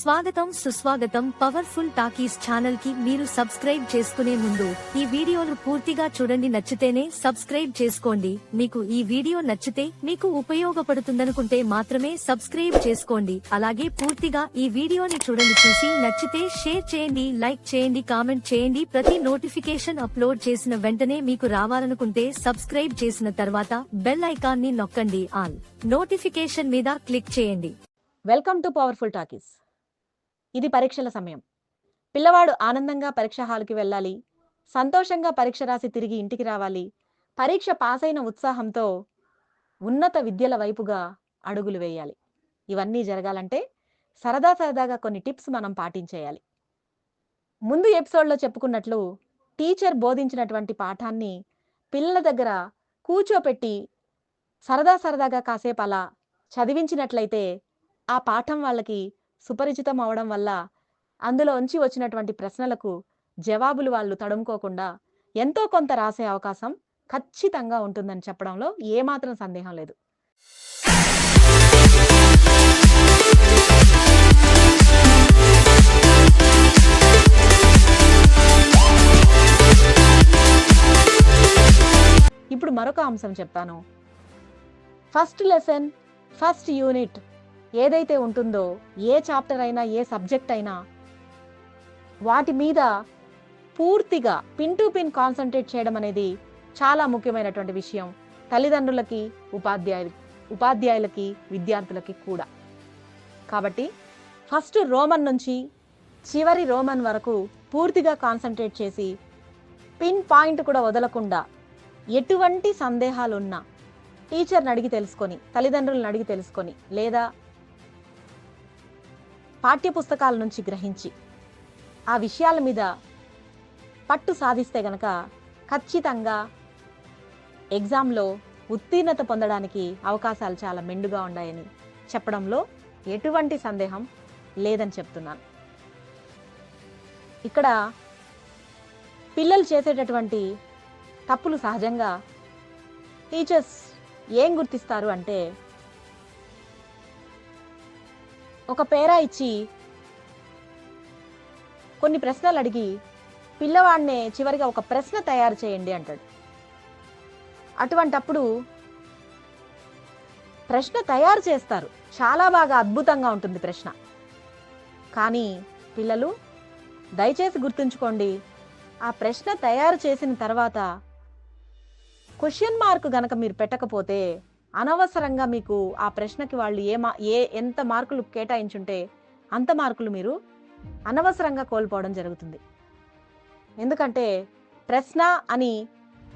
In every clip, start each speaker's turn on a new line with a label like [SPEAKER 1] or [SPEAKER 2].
[SPEAKER 1] స్వాగతం సుస్వాగతం powerful talkies ఛానల్కి మీరు సబ్స్క్రైబ్ చేసుకునే ముందు ఈ వీడియోను పూర్తిగా చూడండి. నచ్చితేనే సబ్స్క్రైబ్ చేసుకోండి. మీకు ఈ వీడియో నచ్చితే మీకు ఉపయోగపడుతుందనుకుంటే మాత్రమే సబ్స్క్రైబ్ చేసుకోండి. అలాగే పూర్తిగా ఈ వీడియోని చూడండి. చూసి నచ్చితే షేర్ చేయండి లైక్ చేయండి కామెంట్ చేయండి. ప్రతి నోటిఫికేషన్ అప్లోడ్ చేసిన వెంటనే మీకు రావాలనుకుంటే సబ్స్క్రైబ్ చేసిన తర్వాత బెల్ ఐకాన్ని నొక్కండి. ఆల్ నోటిఫికేషన్ మీద క్లిక్ చేయండి.
[SPEAKER 2] Welcome to powerful talkies. ఇది పరీక్షల సమయం. పిల్లవాడు ఆనందంగా పరీక్ష హాల్కి వెళ్ళాలి సంతోషంగా పరీక్ష రాసి తిరిగి ఇంటికి రావాలి పరీక్ష పాస్ అయిన ఉత్సాహంతో ఉన్నత విద్యల వైపుగా అడుగులు వేయాలి. ఇవన్నీ జరగాలంటే సరదా సరదాగా కొన్ని టిప్స్ మనం పాటించేయాలి. ముందు ఎపిసోడ్లో చెప్పుకున్నట్లు టీచర్ బోధించినటువంటి పాఠాన్ని పిల్లల దగ్గర కూర్చోపెట్టి సరదా సరదాగా కాసేపు అలా చదివించినట్లయితే ఆ పాఠం వాళ్ళకి సుపరిచితం అవడం వల్ల అందులోంచి వచ్చినటువంటి ప్రశ్నలకు జవాబులు వాళ్ళు తడుముకోకుండా ఎంతో కొంత రాసే అవకాశం ఖచ్చితంగా ఉంటుందని చెప్పడంలో ఏమాత్రం సందేహం లేదు. ఇప్పుడు మరొక అంశం చెప్తాను. ఫస్ట్ లెసన్ ఫస్ట్ యూనిట్ ఏదైతే ఉంటుందో ఏ చాప్టర్ అయినా ఏ సబ్జెక్ట్ అయినా వాటి మీద పూర్తిగా పిన్ టు పిన్ కాన్సన్ట్రేట్ చేయడం అనేది చాలా ముఖ్యమైనటువంటి విషయం. తల్లిదండ్రులకి ఉపాధ్యాయులు ఉపాధ్యాయులకి విద్యార్థులకి కూడా. కాబట్టి ఫస్ట్ రోమన్ నుంచి చివరి రోమన్ వరకు పూర్తిగా కాన్సన్ట్రేట్ చేసి పిన్ పాయింట్ కూడా వదలకుండా ఎటువంటి సందేహాలు ఉన్నా టీచర్ని అడిగి తెలుసుకొని తల్లిదండ్రులను అడిగి తెలుసుకొని లేదా పాఠ్యపుస్తకాల నుంచి గ్రహించి ఆ విషయాల మీద పట్టు సాధిస్తే గనక ఖచ్చితంగా ఎగ్జామ్లో ఉత్తీర్ణత పొందడానికి అవకాశాలు చాలా మెండుగా ఉన్నాయని చెప్పడంలో ఎటువంటి సందేహం లేదని చెప్తున్నాను. ఇక్కడ పిల్లలు చేసేటటువంటి తప్పులు సహజంగా టీచర్స్ ఏం గుర్తిస్తారు అంటే ఒక పేరా ఇచ్చి కొన్ని ప్రశ్నలు అడిగి పిల్లవాడినే చివరిగా ఒక ప్రశ్న తయారు చేయండి అంటాడు. అటువంటప్పుడు ప్రశ్న తయారు చేస్తారు. చాలా బాగా అద్భుతంగా ఉంటుంది ప్రశ్న. కానీ పిల్లలు దయచేసి గుర్తుంచుకోండి ఆ ప్రశ్న తయారు చేసిన తర్వాత క్వశ్చన్ మార్క్ గనక మీరు పెట్టకపోతే అనవసరంగా మీకు ఆ ప్రశ్నకి వాళ్ళు ఏ మా ఏ ఎంత మార్కులు కేటాయించుంటే అంత మార్కులు మీరు అనవసరంగా కోల్పోవడం జరుగుతుంది. ఎందుకంటే ప్రశ్న అని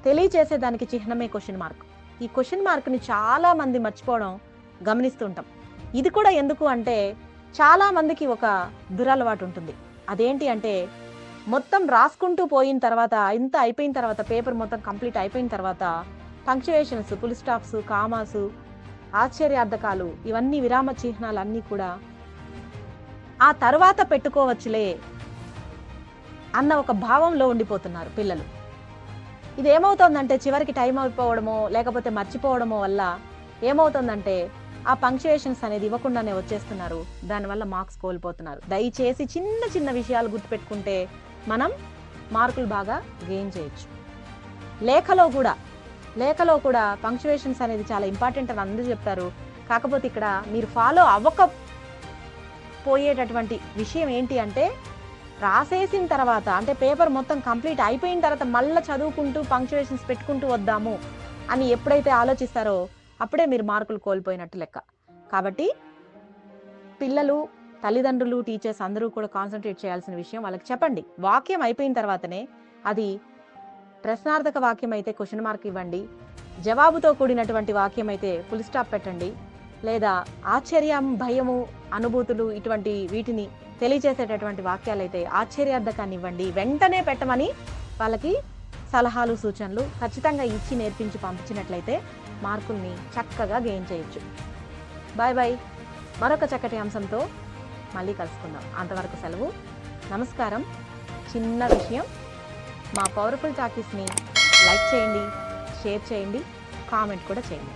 [SPEAKER 2] తెలియచేసేదానికి చిహ్నమే క్వశ్చన్ మార్క్. ఈ క్వశ్చన్ మార్క్ని చాలామంది మర్చిపోవడం గమనిస్తుంటాం ఇది కూడా ఎందుకు అంటే చాలామందికి ఒక దురలవాటు ఉంటుంది అదేంటి అంటే మొత్తం రాసుకుంటూ పోయిన తర్వాత ఇంత అయిపోయిన తర్వాత పేపర్ మొత్తం కంప్లీట్ అయిపోయిన తర్వాత పంక్చువేషన్స్ ఫుల్ స్టాప్స్ కామాసు ఆశ్చర్యార్థకాలు ఇవన్నీ విరామ చిహ్నాలు అన్నీ కూడా ఆ తర్వాత పెట్టుకోవచ్చులే అన్న ఒక భావంలో ఉండిపోతున్నారు పిల్లలు. ఇది ఏమవుతుందంటే చివరికి టైం అయిపోవడమో లేకపోతే మర్చిపోవడమో వల్ల ఏమవుతుందంటే ఆ పంక్చుయేషన్స్ అనేది ఇవ్వకుండానే వచ్చేస్తున్నారు. దానివల్ల మార్క్స్ కోల్పోతున్నారు. దయచేసి చిన్న చిన్న విషయాలు గుర్తుపెట్టుకుంటే మనం మార్కులు బాగా గెయిన్ చేయొచ్చు. లేఖలో కూడా లేఖలో కూడా పంక్చువేషన్స్ అనేది చాలా ఇంపార్టెంట్ అని అందరూ చెప్తారు. కాకపోతే ఇక్కడ మీరు ఫాలో అవ్వక పోయేటటువంటి విషయం ఏంటి అంటే రాసేసిన తర్వాత అంటే పేపర్ మొత్తం కంప్లీట్ అయిపోయిన తర్వాత మళ్ళీ చదువుకుంటూ పంక్చువేషన్స్ పెట్టుకుంటూ వద్దాము అని ఎప్పుడైతే ఆలోచిస్తారో అప్పుడే మీరు మార్కులు కోల్పోయినట్టు లెక్క. కాబట్టి పిల్లలు తల్లిదండ్రులు టీచర్స్ అందరూ కూడా కాన్సన్ట్రేట్ చేయాల్సిన విషయం వాళ్ళకి చెప్పండి. వాక్యం అయిపోయిన తర్వాతనే అది ప్రశ్నార్థక వాక్యం అయితే క్వశ్చన్ మార్క్ ఇవ్వండి. జవాబుతో కూడినటువంటి వాక్యం అయితే ఫుల్ స్టాప్ పెట్టండి. లేదా ఆశ్చర్యం భయము అనుభూతులు ఇటువంటి వీటిని తెలియజేసేటటువంటి వాక్యాలు అయితే ఆశ్చర్యార్థకాన్ని ఇవ్వండి. వెంటనే పెట్టమని వాళ్ళకి సలహాలు సూచనలు ఖచ్చితంగా ఇచ్చి నేర్పించి పంపించినట్లయితే మార్కుల్ని చక్కగా గెయిన్ చేయొచ్చు. బాయ్ బాయ్ మరొక చక్కటి అంశంతో మళ్ళీ కలుసుకుందాం. అంతవరకు సెలవు. నమస్కారం. చిన్న విషయం. మా పవర్ఫుల్ టాకీస్ని లైక్ చేయండి షేర్ చేయండి కామెంట్ కూడా చేయండి.